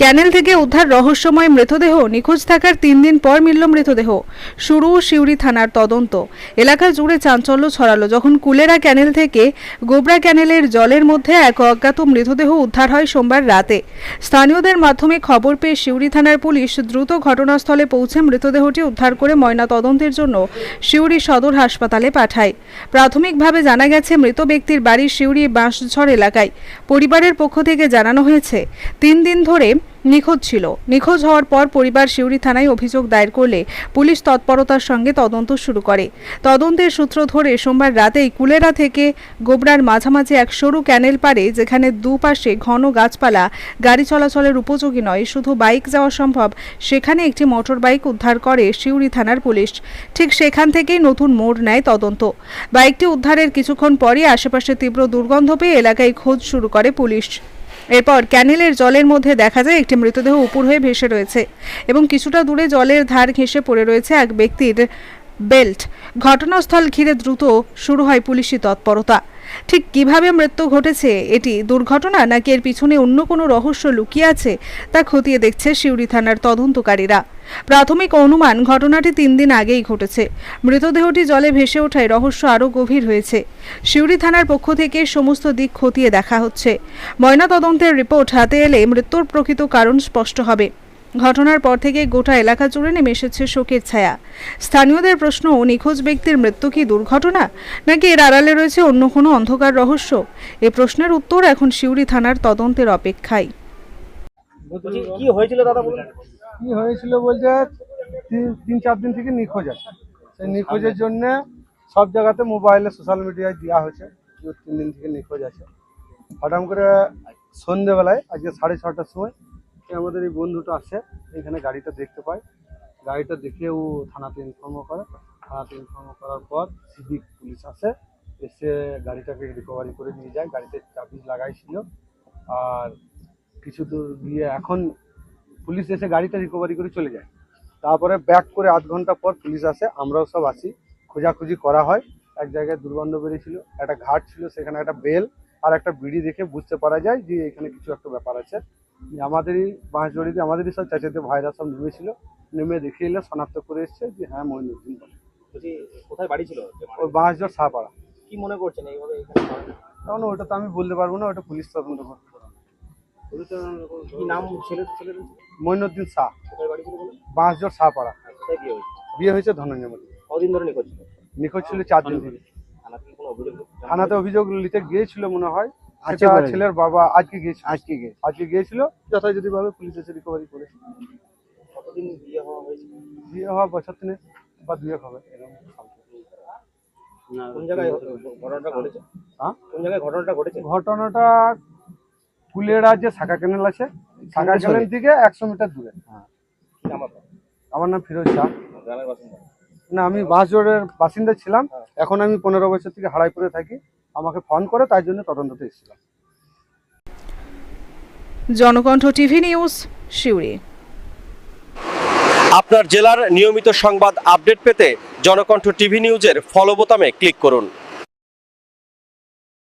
ক্যানেল থেকে উদ্ধার রহস্যময় মৃতদেহ নিখোঁজ থাকার তিন দিন পর মিলল মৃতদেহ। শুরু শিউরি থানার তদন্ত। এলাকা জুড়ে চাঞ্চল্য ছড়ালো যখন কুলেরা ক্যানেল থেকে গোবরা ক্যানেলের জলের মধ্যে এক অজ্ঞাত মৃতদেহ উদ্ধার হয় সোমবার রাতে। স্থানীয়দের মাধ্যমে খবর পেয়ে শিউরি থানার পুলিশ দ্রুত ঘটনাস্থলে পৌঁছে মৃতদেহটি উদ্ধার করে ময়না তদন্তের জন্য শিউরি সদর হাসপাতালে পাঠায়। প্রাথমিকভাবে জানা গেছে, মৃত ব্যক্তির বাড়ি শিউরি বাঁশঝড় এলাকায়। পরিবারের পক্ষ থেকে জানানো হয়েছে, তিন দিন ধরে নিখোঁজ ছিল। নিখোঁজ হওয়ার পর পরিবার শিউরি থানায় অভিযোগ দায়ের করলে পুলিশ তৎপরতার সঙ্গে তদন্ত শুরু করে। তদন্তের সূত্র ধরে সোমবার রাতেই কুলেরা থেকে গোবরার মাঝামাঝি এক সরু ক্যানেল পারে যেখানে দুপাশে ঘন গাছপালা, গাড়ি চলাচলের উপযোগী নয়, শুধু বাইক যাওয়া সম্ভব, সেখানে একটি মোটর বাইক উদ্ধার করে শিউরি থানার পুলিশ। ঠিক সেখান থেকেই নতুন মোড় নেয় তদন্ত। বাইকটি উদ্ধারের কিছুক্ষণ পরই আশেপাশে তীব্র দুর্গন্ধ পেয়ে এলাকায় খোঁজ শুরু করে পুলিশ। এরপর ক্যানেলের জলের মধ্যে দেখা যায় একটি মৃতদেহ উপর হয়ে ভেসে রয়েছে এবং কিছুটা দূরে জলের ধার ঘেঁষে পড়ে রয়েছে এক ব্যক্তির বেল্ট। ঘটনাস্থল ঘিরে দ্রুত শুরু হয় পুলিশি তৎপরতা। ঠিক কীভাবে মৃত্যু ঘটেছে, এটি দুর্ঘটনা নাকি এর পিছনে অন্য কোনো রহস্য লুকিয়ে আছে, তা খতিয়ে দেখছে শিউরি থানার তদন্তকারীরা। প্রাথমিক অনুমান, ঘটনাটি তিন দিন আগেই ঘটেছে। মৃতদেহটি জলে ভেসে ওঠায় রহস্য আরও গভীর হয়েছে। শিউরি থানার পক্ষ থেকে সমস্ত দিক খতিয়ে দেখা হচ্ছে। ময়নাতদন্তের রিপোর্ট হাতে এলে মৃত্যুর প্রকৃত কারণ স্পষ্ট হবে। ঘটনার পর থেকে গোটা এলাকা জুড়ে নেমে এসেছে শোকের ছায়া। স্থানীয়দের প্রশ্ন নিখোঁজ ব্যক্তির মৃত্যু কি দুর্ঘটনা নাকি এর আড়ালে রয়েছে অন্য কোনো অন্ধকার রহস্য? এ প্রশ্নের উত্তর এখন শিউরি থানার তদন্তের অপেক্ষায়। কি হয়েছিল দাদা বলুন? কি হয়েছিল বলতে তিন তিন চার দিন থেকে নিখোঁজ আছে। সেই নিখোঁজের জন্য সব জায়গাতে মোবাইলে সোশ্যাল মিডিয়ায় দেওয়া হয়েছে। যে তিন দিন থেকে নিখোঁজ আছে। হঠাৎ করে সন্ধেবেলায় আজকে সাড়ে ছটার সময় আমাদের এই বন্ধুটা আসে এখানে গাড়িটা দেখতে পায়। গাড়িটা দেখে ও থানাতে ইনফর্ম করে। থানাতে ইনফর্ম করার পর সিভিক পুলিশ আসে এসে গাড়িটাকে রিকভারি করে নিয়ে যায়। গাড়িতে চাবি লাগাইছিল আর কিছু দূর গিয়ে এখন পুলিশ এসে গাড়িটা রিকভারি করে চলে যায়। তারপরে ব্যাক করে আধ ঘণ্টা পর পুলিশ আসে, আমরাও সব আসি। খোঁজাখুঁজি করা হয়। এক জায়গায় দুর্গন্ধ বেরিয়েছিল, একটা ঘাট ছিল, সেখানে একটা বেল আর একটা বিড়ি দেখে বুঝতে পারা যায় যে এখানে কিছু একটা ব্যাপার আছে। যে আমাদেরই বাঁশজড়িতে আমাদেরই সব চাচাতে ভাইরা সব নেমেছিল। নেমে দেখে এলে শনাক্ত করে এসছে যে হ্যাঁ মহিনুদ্দিন বলে। কোথায় বাড়ি ছিল মারা ওই বাঁশজড় সাহাপাড়া কি মনে করছেন এইভাবে কারণ ওটা তো আমি বলতে পারব না ওটা পুলিশ তদন্ত করবে কি নাম ছেলে ছেলের মইনুদ্দিন শাহ। কোথায় বাড়ি ছিল বলুন? বাঁশজড় সাহাপাড়া বিয়ে হয়েছে? ধনঞ্জয়মণি কদিন ধরে নিখোঁজ ছিল? নিখোঁজ ছিল চার দিন থেকে থানাতে অভিযোগ নিতে গিয়েছিল মনে হয়। ছেলের বাবা আজকে গিয়েছিল। আজকে গিয়ে আজকে গিয়েছিল। যথাযথ ভাবে পুলিশ এসে রিকভারি করেছে। কতদিন বিয়ে হওয়া হয়েছে? বিয়ে হওয়া বছর তিনে বা দুয়েক হবে। এরকম কোন জায়গায় ঘটনাটা ঘটেছে? হ্যাঁ? কোন জায়গায় ঘটনাটা ঘটেছে? ঘটনাটা কুলেরা যে শাখা ক্যানেল আছে। শাখা ক্যানেল থেকে একশো মিটার দূরে। কি নাম আমার নাম ফিরোজ শাহ। গ্রামের বাসিন্দা। না আমি বাঁশজোড়ের বাসিন্দা ছিলাম। এখন আমি পনেরো বছর থেকে হারাইপুরে থাকি। আমাকে ফোন করে তাই জন্য তদন্ততে এসেছিলাম। Janakantha TV news Siuri. আপনার জেলার নিয়মিত সংবাদ আপডেট পেতে জনকণ্ঠ টিভি নিউজের ফলো বোতামে ক্লিক করুন।